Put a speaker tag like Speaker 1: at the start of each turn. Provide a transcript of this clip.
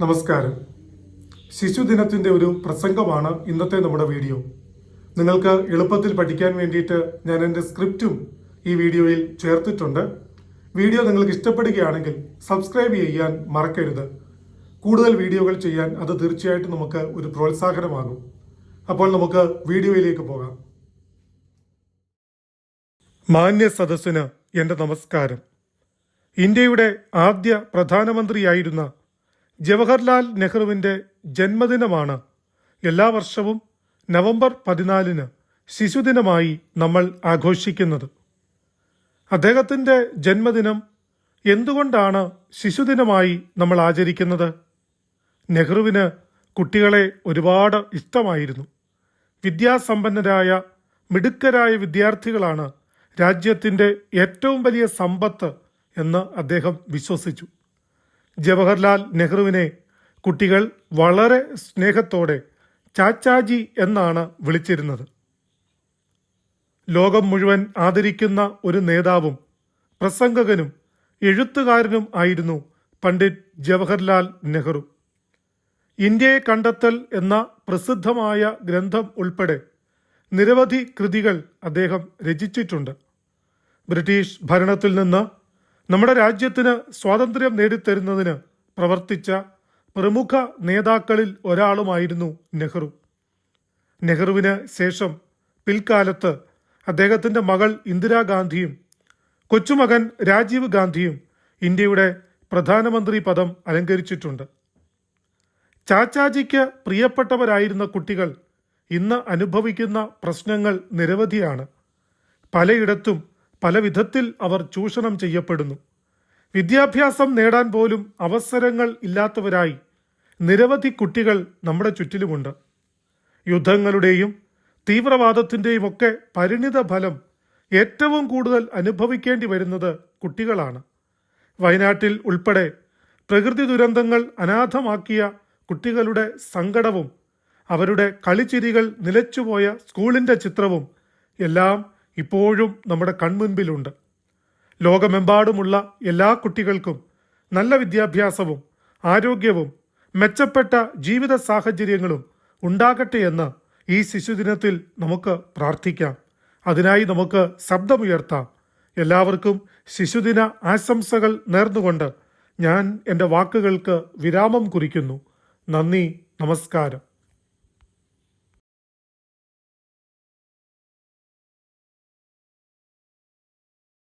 Speaker 1: നമസ്കാരം. ശിശുദിനത്തിന്റെ ഒരു പ്രസംഗമാണ് ഇന്നത്തെ നമ്മുടെ വീഡിയോ. നിങ്ങൾക്ക് എളുപ്പത്തിൽ പഠിക്കാൻ വേണ്ടിയിട്ട് ഞാൻ എന്റെ സ്ക്രിപ്റ്റും ഈ വീഡിയോയിൽ ചേർത്തിട്ടുണ്ട്. വീഡിയോ നിങ്ങൾക്ക് ഇഷ്ടപ്പെടുകയാണെങ്കിൽ സബ്സ്ക്രൈബ് ചെയ്യാൻ മറക്കരുത്. കൂടുതൽ വീഡിയോകൾ ചെയ്യാൻ അത് തീർച്ചയായിട്ടും നമുക്ക് ഒരു പ്രോത്സാഹനമാകും. അപ്പോൾ നമുക്ക് വീഡിയോയിലേക്ക് പോകാം. മാന്യ സദസ്സിന് എന്റെ നമസ്കാരം. ഇന്ത്യയുടെ ആദ്യ പ്രധാനമന്ത്രിയായിരുന്ന ജവഹർലാൽ നെഹ്റുവിന്റെ ജന്മദിനമാണ്. എല്ലാ വർഷവും നവംബർ പതിനാലിന് ശിശുദിനമായി നമ്മൾ ആഘോഷിക്കുന്നത്. അദ്ദേഹത്തിന്റെ ജന്മദിനം എന്തുകൊണ്ടാണ് ശിശുദിനമായി നമ്മൾ ആചരിക്കുന്നത്? നെഹ്റുവിന് കുട്ടികളെ ഒരുപാട് ഇഷ്ടമായിരുന്നു. വിദ്യാസമ്പന്നരായ മിടുക്കരായ വിദ്യാർത്ഥികളാണ് രാജ്യത്തിന്റെ ഏറ്റവും വലിയ സമ്പത്ത് എന്ന് അദ്ദേഹം വിശ്വസിച്ചു. ജവഹർലാൽ നെഹ്റുവിനെ കുട്ടികൾ വളരെ സ്നേഹത്തോടെ ചാച്ചാജി എന്നാണ് വിളിച്ചിരുന്നത്. ലോകം മുഴുവൻ ആദരിക്കുന്ന ഒരു നേതാവും പ്രസംഗകനും എഴുത്തുകാരനും ആയിരുന്നു പണ്ഡിറ്റ് ജവഹർലാൽ നെഹ്റു. ഇന്ത്യയെ കണ്ടെത്തൽ എന്ന പ്രസിദ്ധമായ ഗ്രന്ഥം ഉൾപ്പെടെ നിരവധി കൃതികൾ അദ്ദേഹം രചിച്ചിട്ടുണ്ട്. ബ്രിട്ടീഷ് ഭരണത്തിൽ നിന്ന് നമ്മുടെ രാജ്യത്തിന് സ്വാതന്ത്ര്യം നേടിത്തരുന്നതിന് പ്രവർത്തിച്ച പ്രമുഖ നേതാക്കളിൽ ഒരാളുമായിരുന്നു നെഹ്റു. നെഹ്റുവിന് ശേഷം പിൽക്കാലത്ത് അദ്ദേഹത്തിന്റെ മകൾ ഇന്ദിരാഗാന്ധിയും കൊച്ചുമകൻ രാജീവ് ഗാന്ധിയും ഇന്ത്യയുടെ പ്രധാനമന്ത്രി പദം അലങ്കരിച്ചിട്ടുണ്ട്. ചാച്ചാജിക്ക് പ്രിയപ്പെട്ടവരായിരുന്ന കുട്ടികൾ ഇന്ന് അനുഭവിക്കുന്ന പ്രശ്നങ്ങൾ നിരവധിയാണ്. പലയിടത്തും പല വിധത്തിൽ അവർ ചൂഷണം ചെയ്യപ്പെടുന്നു. വിദ്യാഭ്യാസം നേടാൻ പോലും അവസരങ്ങൾ ഇല്ലാത്തവരായി നിരവധി കുട്ടികൾ നമ്മുടെ ചുറ്റിലുമുണ്ട്. യുദ്ധങ്ങളുടെയും തീവ്രവാദത്തിന്റെയും ഒക്കെ പരിണിത ഫലം ഏറ്റവും കൂടുതൽ അനുഭവിക്കേണ്ടി വരുന്നത് കുട്ടികളാണ്. വയനാട്ടിൽ ഉൾപ്പെടെ പ്രകൃതി ദുരന്തങ്ങൾ അനാഥമാക്കിയ കുട്ടികളുടെ സങ്കടവും അവരുടെ കളിച്ചിരികൾ നിലച്ചുപോയ സ്കൂളിന്റെ ചിത്രവും എല്ലാം ഇപ്പോഴും നമ്മുടെ കൺമുൻപിലുണ്ട്. ലോകമെമ്പാടുമുള്ള എല്ലാ കുട്ടികൾക്കും നല്ല വിദ്യാഭ്യാസവും ആരോഗ്യവും മെച്ചപ്പെട്ട ജീവിത സാഹചര്യങ്ങളും ഉണ്ടാകട്ടെ എന്ന് ഈ ശിശുദിനത്തിൽ നമുക്ക് പ്രാർത്ഥിക്കാം. അതിനായി നമുക്ക് ശബ്ദമുയർത്താം. എല്ലാവർക്കും ശിശുദിന ആശംസകൾ നേർന്നുകൊണ്ട് ഞാൻ എന്റെ വാക്കുകൾക്ക് വിരാമം കുറിക്കുന്നു. നന്ദി നമസ്കാരം.